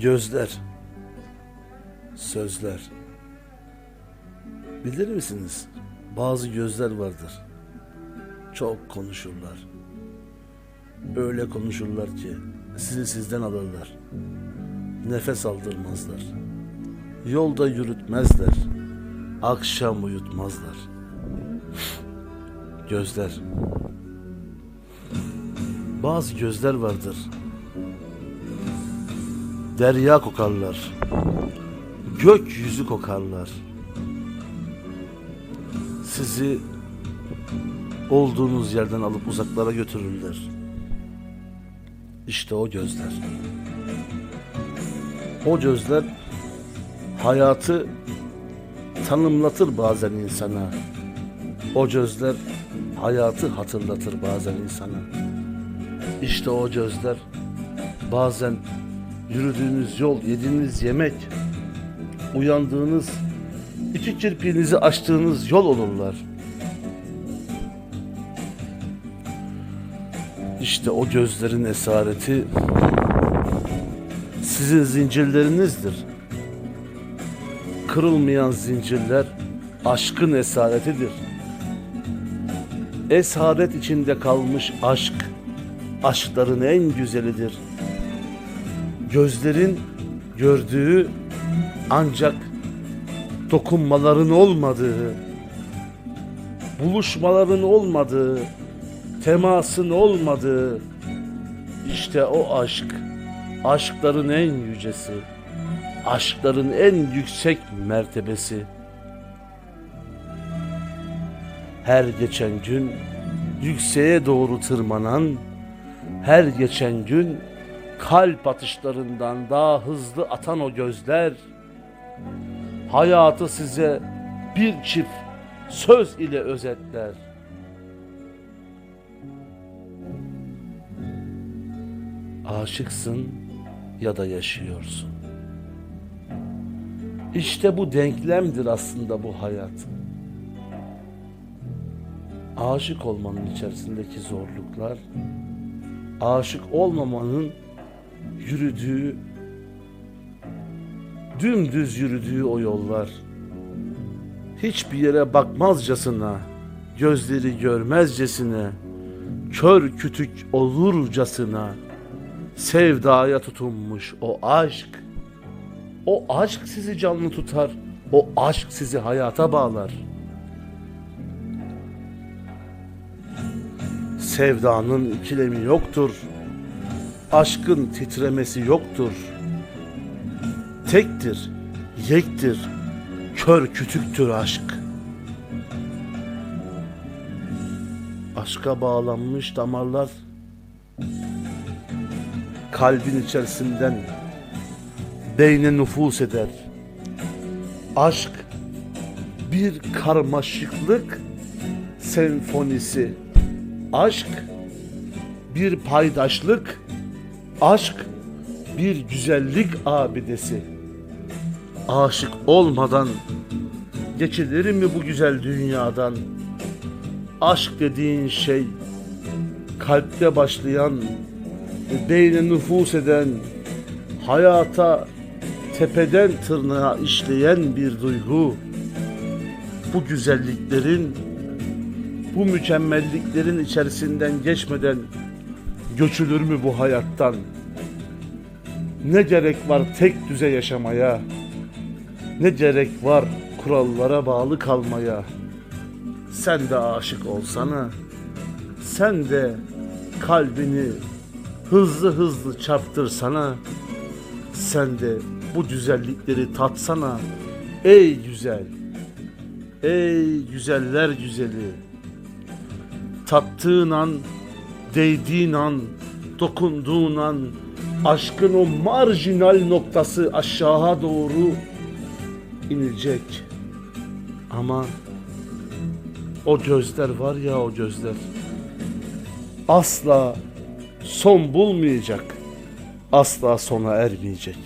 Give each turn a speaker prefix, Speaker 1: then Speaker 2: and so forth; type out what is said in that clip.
Speaker 1: Gözler, sözler. Bilir misiniz? Bazı gözler vardır. Çok konuşurlar. Öyle konuşurlar ki sizi sizden alırlar. Nefes aldırmazlar. Yolda yürütmezler. Akşam uyutmazlar. Gözler. Bazı gözler vardır. Derya kokarlar. Gökyüzü kokarlar. Sizi olduğunuz yerden alıp uzaklara götürürler. İşte o gözler. O gözler hayatı tanımlatır bazen insana. O gözler hayatı hatırlatır bazen insana. İşte o gözler bazen yürüdüğünüz yol, yediğiniz yemek, uyandığınız, iki kirpiğinizi açtığınız yol olurlar. İşte o gözlerin esareti sizin zincirlerinizdir. Kırılmayan zincirler aşkın esaretidir. Esaret içinde kalmış aşk, aşkların en güzelidir. Gözlerin gördüğü ancak dokunmaların olmadığı, buluşmaların olmadığı, temasın olmadığı, işte o aşk, aşkların en yücesi, aşkların en yüksek mertebesi. Her geçen gün yükseğe doğru tırmanan, her geçen gün kalp atışlarından daha hızlı atan o gözler, hayatı size bir çift söz ile özetler. Aşıksın ya da yaşıyorsun. İşte bu denklemdir aslında bu hayat. Aşık olmanın içerisindeki zorluklar, aşık olmamanın yürüdüğü, dümdüz yürüdüğü o yollar. Hiçbir yere bakmazcasına, gözleri görmezcesine, kör kütük olurcasına, sevdaya tutunmuş o aşk. O aşk sizi canlı tutar, o aşk sizi hayata bağlar. Sevdanın ikilemi yoktur. Aşkın titremesi yoktur. Tektir, yektir, kör kütüktür aşk. Aşka bağlanmış damarlar kalbin içerisinden beyne nüfus eder. Aşk bir karmaşıklık senfonisi. Aşk bir paydaşlık. Aşk bir güzellik abidesi. Aşık olmadan geçilir mi bu güzel dünyadan? Aşk dediğin şey kalpte başlayan beyne nüfus eden, hayata tepeden tırnağa işleyen bir duygu. Bu güzelliklerin, bu mükemmelliklerin içerisinden geçmeden göçülür mü bu hayattan? Ne gerek var tek düze yaşamaya? Ne gerek var kurallara bağlı kalmaya? Sen de aşık olsana. Sen de kalbini hızlı hızlı çarptırsana. Sen de bu güzellikleri tatsana. Ey güzel. Ey güzeller güzeli. Tattığın an, değdiğin an, dokunduğun an aşkın o marjinal noktası aşağı doğru inecek. Ama o gözler var ya o gözler asla son bulmayacak. Asla sona ermeyecek.